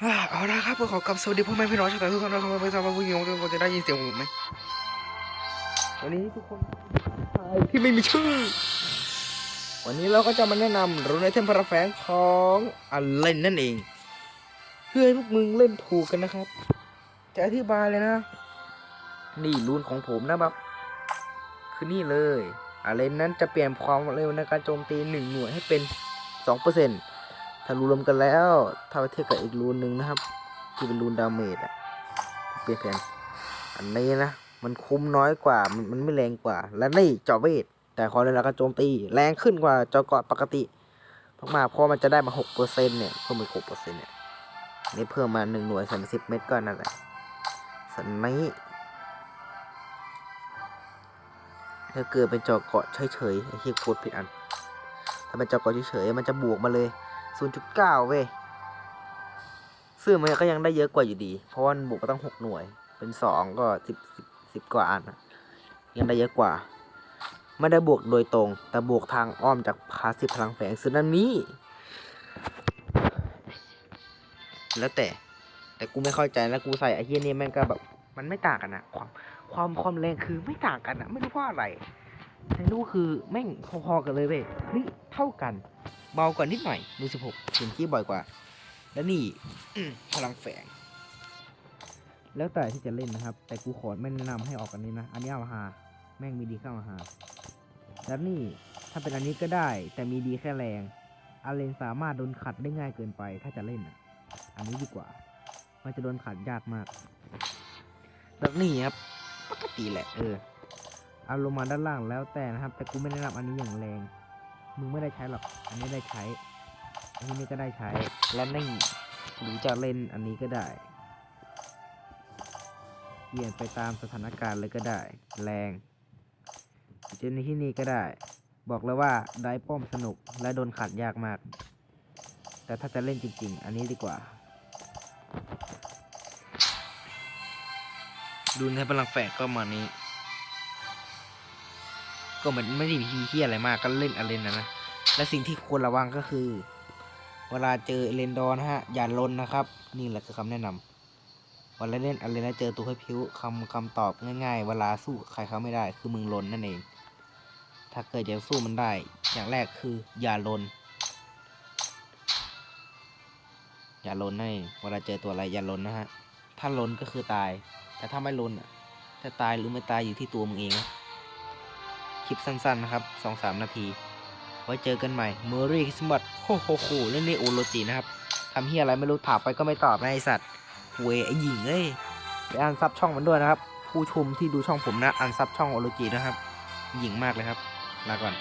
เอาละครับขอกลับสวัสดีพ่อแม่พี่น้องชาวไทยทุกท่านนะครับไม่ทราบว่าผู้หญิงทุกคนจะได้ยินเสียงผมไหมวันนี้ทุกคนที่ไม่มีชื่อ วันนี้เราก็จะมาแนะนำรูนไอเทมพาราแฝงของอันเล่นนั่นเอง เพื่อให้พวกมึงเล่นถูกกันนะครับ จะอธิบายเลยนะ นี่รูนของผมนะครับคือนี่เลยอาเลนนั้นจะเปลี่ยนความเร็วในการโจมตีหนึ่งหน่วยให้เป็นสองเปอร์เซ็นต์ ถ้ารวมกันแล้ว ถ้าไปเทียบกับอีกรูนหนึ่งนะครับ ที่เป็นรูนดาเมจอะเปลี่ยนแผนอันนี้นะ มันคุ้มน้อยกว่า มันมันไม่แรงกว่า และนี่เจาะเวท แต่ความเร็วในการโจมตี แรงขึ้นกว่าเจาะเกาะปกติมากๆเพราะมันจะได้มาหกเปอร์เซ็นต์เนี่ยเพิ่มมาหกเปอร์เซ็นต์เนี่ยนี่เพิ่มมาหนึ่งหน่วยสามสิบเมตรก็นั่นแหละสันนี้ถ้าเกิดเป็นจาะเกาะเฉยๆไอ้ที่พูดผิดอัน ถ้าเป็นจาะเกาะเฉยๆมันจะบวกมาเลย 0.9 เว้ยซึ่งมันก็ยังได้เยอะกว่าอยู่ดี เพราะว่ามันบวกก็ต้อง 6 หน่วย เป็น 2 ก็ 10 10 10 กว่าอันนะยังได้เยอะกว่า ไม่ได้บวกโดยตรง แต่บวกทางอ้อมจากพาสซีฟพลังแฝงซึ่งนั่นนี้ แล้วแต่ แต่กูไม่เข้าใจแล้วกูใส่ไอ้เฮียนี่แม่งก็แบบ มันไม่ต่างกันนะความความความแรงคือไม่ต่างกันอะไม่รู้เพราอะไรแต่รู้คือแม่งพอๆกันเลยเว้ยเฮ้ยเท่ากัน เบากว่านิดหน่อยดูสิบหกเห็นขี้บ่อยกว่า แล้วนี่อืมพลังแฝง แล้วแต่ที่จะเล่นนะครับ แต่กูขอไม่แนะนำให้ออกกันนี้นะ อันนี้เอามาหาแม่งมีดีเข้ามาหาแล้วนี่ถ้าเป็นอันนี้ก็ได้ แต่มีดีแค่แรงอาเลนสามารถโดนขัดได้ง่ายเกินไป ถ้าจะเล่นอะ อันนี้ดีกว่า มันจะโดนขัดยากมากแบบนี้ครับปกติแหละเออเอาลงมาด้านล่างแล้วแต่นะครับ แต่กูไม่แนะนำอันนี้อย่างแรง มึงไม่ได้ใช้หรอก อันนี้ได้ใช้ อันนี้ก็ได้ใช้ และนี่งหรือจะเล่นอันนี้ก็ได้ เปลี่ยนไปตามสถานการณ์เลยก็ได้ แรงเจนที่นี่ก็ได้ บอกเลยว่าได้ป้อมสนุกและโดนขัดยากมาก แต่ถ้าจะเล่นจริง ๆ อันนี้ดีกว่า ดูในพลังแฝดก็มานี้ ก็เหมือนไม่ได้มีทีเฮียอะไรมากก็เล่นอะไรนะนะ และสิ่งที่ควรระวังก็คือ เวลาเจอเลนดอนะฮะ อย่าลนนะครับ นี่แหละคือคำแนะนำเวลาเล่นอะไรนะเจอตัวให้พิ้วคำคำตอบง่ายๆ เวลาสู้ใครเขาไม่ได้ คือมึงลนนั่นเอง ถ้าเกิดจะสู้มันได้ อย่างแรกคือ อย่าลน อย่าลนนั่นเองเวลาเจอตัวอะไรอย่าลนนะฮะ ถ้าลนก็คือตาย แต่ถ้าไม่ลนจะตายหรือไม่ตายอยู่ที่ตัวมึงเองนะ คลิปสั้นๆนะครับสองสามนาที ไว้เจอกันใหม่เมอรี่คริสต์มาสโฮโฮโหเล่นนี่โอโรจินะครับทำเฮียอะไรไม่รู้ถามไปก็ไม่ตอบนะไอสัตว์เวยไอหญิงเอ้ยไปอ่านซับช่องมันด้วยนะครับ ผู้ชมที่ดูช่องผมนะอ่านซับช่องโอโรจินะครับ หญิงมากเลยครับลาก่อน